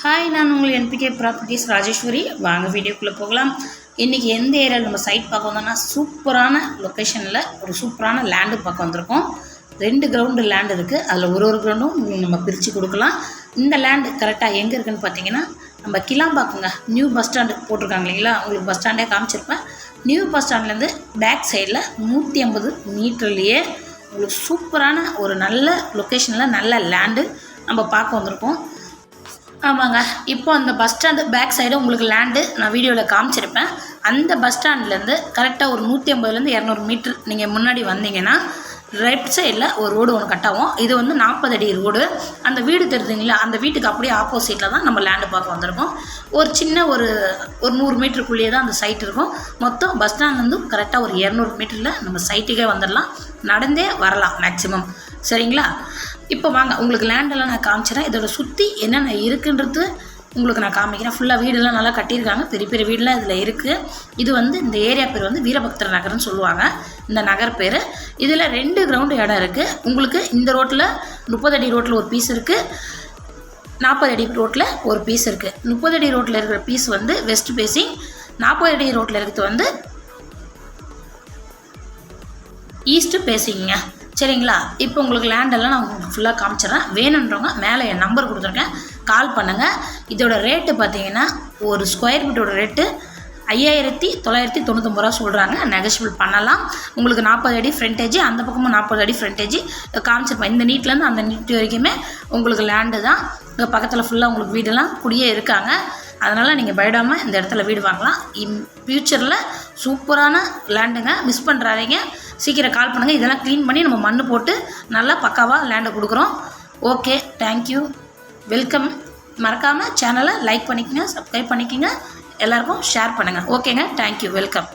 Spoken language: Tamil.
ஹாய் நான் உங்கள் என்பிகே ப்ராப்பர்ட்டிஸ் ராஜேஸ்வரி. வாங்க வீடியோக்குள்ளே போகலாம். இன்றைக்கி எந்த ஏரியாவில் நம்ம சைட் பார்க்க வந்தோம்னா சூப்பரான லொக்கேஷனில் ஒரு சூப்பரான லேண்டு பார்க்க வந்திருக்கோம். ரெண்டு கிரவுண்டு லேண்ட் இருக்குது அதில் ஒரு ஒரு கிரவுண்டும் நம்ம பிரித்து கொடுக்கலாம். இந்த லேண்டு கரெக்டாக எங்கே இருக்குதுன்னு பார்த்தீங்கன்னா நம்ம கிளாம்பாக்குங்க நியூ பஸ் ஸ்டாண்டு போட்டிருக்காங்க இல்லைங்களா? உங்களுக்கு பஸ் ஸ்டாண்டே காமிச்சிருப்பேன். நியூ பஸ் ஸ்டாண்ட்லேருந்து பேக் சைடில் நூற்றி ஐம்பது மீட்டர்லேயே உங்களுக்கு சூப்பரான ஒரு நல்ல லொக்கேஷனில் நல்ல லேண்டு நம்ம பார்க்க வந்திருக்கோம். ஆமாங்க. இப்போ அந்த பஸ் ஸ்டாண்டு பேக் சைடு உங்களுக்கு லேண்டு நான் வீடியோவில் காமிச்சிருப்பேன். அந்த பஸ் ஸ்டாண்ட்லேருந்து கரெக்டாக ஒரு நூற்றி ஐம்பதுலேருந்து இரநூறு மீட்ரு நீங்கள் முன்னாடி வந்தீங்கன்னா ரைட் சைடில் ஒரு ரோடு ஒன்று கட்டாகும் இது வந்து நாற்பது அடி ரோடு அந்த வீடு தெரியுதுங்களா? அந்த வீட்டுக்கு அப்படியே ஆப்போசிட்டில் தான் நம்ம லேண்டு பார்க்க வந்திருக்கோம். ஒரு சின்ன ஒரு ஒரு நூறு மீட்டருக்குள்ளேயே தான் அந்த சைட் இருக்கும். மொத்தம் பஸ் ஸ்டாண்ட்லேருந்து கரெக்டாக ஒரு இரநூறு மீட்டரில் நம்ம சைட்டுக்கே வந்துடலாம் நடந்தே வரலாம் மேக்ஸிமம் சரிங்களா? இப்போ வாங்க உங்களுக்கு லேண்டெல்லாம் நான் காமிச்சிடறேன் இதோட சுற்றி என்னென்ன இருக்குன்றது உங்களுக்கு நான் காமிக்கிறேன். ஃபுல்லாக வீடெல்லாம் நல்லா கட்டியிருக்காங்க. பெரிய பெரிய வீடெலாம் இதில் இருக்குது இது வந்து இந்த ஏரியா பேர் வந்து வீரபக்தர் நகர்னு சொல்லுவாங்க. இந்த நகர் பேர். இதில் ரெண்டு கிரவுண்டு இடம் இருக்குது உங்களுக்கு இந்த ரோட்டில் முப்பது அடி ரோட்டில் ஒரு பீஸ் இருக்குது நாற்பது அடி ரோட்டில் ஒரு பீஸ் இருக்குது முப்பது அடி ரோட்டில் இருக்கிற பீஸ் வந்து வெஸ்ட் பேசிங் நாற்பது அடி ரோட்டில் இருக்கிறது வந்து ஈஸ்ட்டு பேசிங்க சரிங்களா? இப்போ உங்களுக்கு லேண்டெல்லாம் நான் உங்களுக்கு ஃபுல்லாக காமிச்சிடுறேன். வேணுன்றவங்க மேலே என் நம்பர் கொடுத்துருக்கேன் கால் பண்ணுங்கள் இதோட ரேட்டு பார்த்தீங்கன்னா ஒரு ஸ்கொயர் ஃபீட்டோட ரேட்டு ஐயாயிரத்தி தொள்ளாயிரத்தி தொண்ணூத்தொம்பது ரூபா சொல்கிறாங்க நெகஷியபிள் பண்ணலாம். உங்களுக்கு நாற்பது அடி ஃப்ரண்டேஜ் அந்த பக்கமும் நாற்பது அடி ஃப்ரண்டேஜ் காமிச்சிருப்பேன். இந்த நீட்லேருந்து அந்த நீட் வரைக்குமே உங்களுக்கு லேண்டு தான். இங்கே பக்கத்தில் ஃபுல்லாக உங்களுக்கு வீடெல்லாம் குடியே இருக்காங்க. அதனால் நீங்கள் பயடாமல் இந்த இடத்துல வீடு வாங்கலாம். இம் ஃப்யூச்சரில் சூப்பரான லேண்டுங்க மிஸ் பண்ணுறாதீங்க சீக்கிரம் கால் பண்ணுங்கள் இதெல்லாம் க்ளீன் பண்ணி நம்ம மண் போட்டு நல்லா பக்காவாக லேண்டை கொடுக்குறோம். ஓகே தேங்க்யூ வெல்கம் மறக்காமல் சேனலை லைக் பண்ணிக்கோங்க சப்ஸ்கிரைப் பண்ணிக்கோங்க. எல்லாருக்கும் ஷேர் பண்ணுங்கள் ஓகேங்க தேங்க்யூ வெல்கம்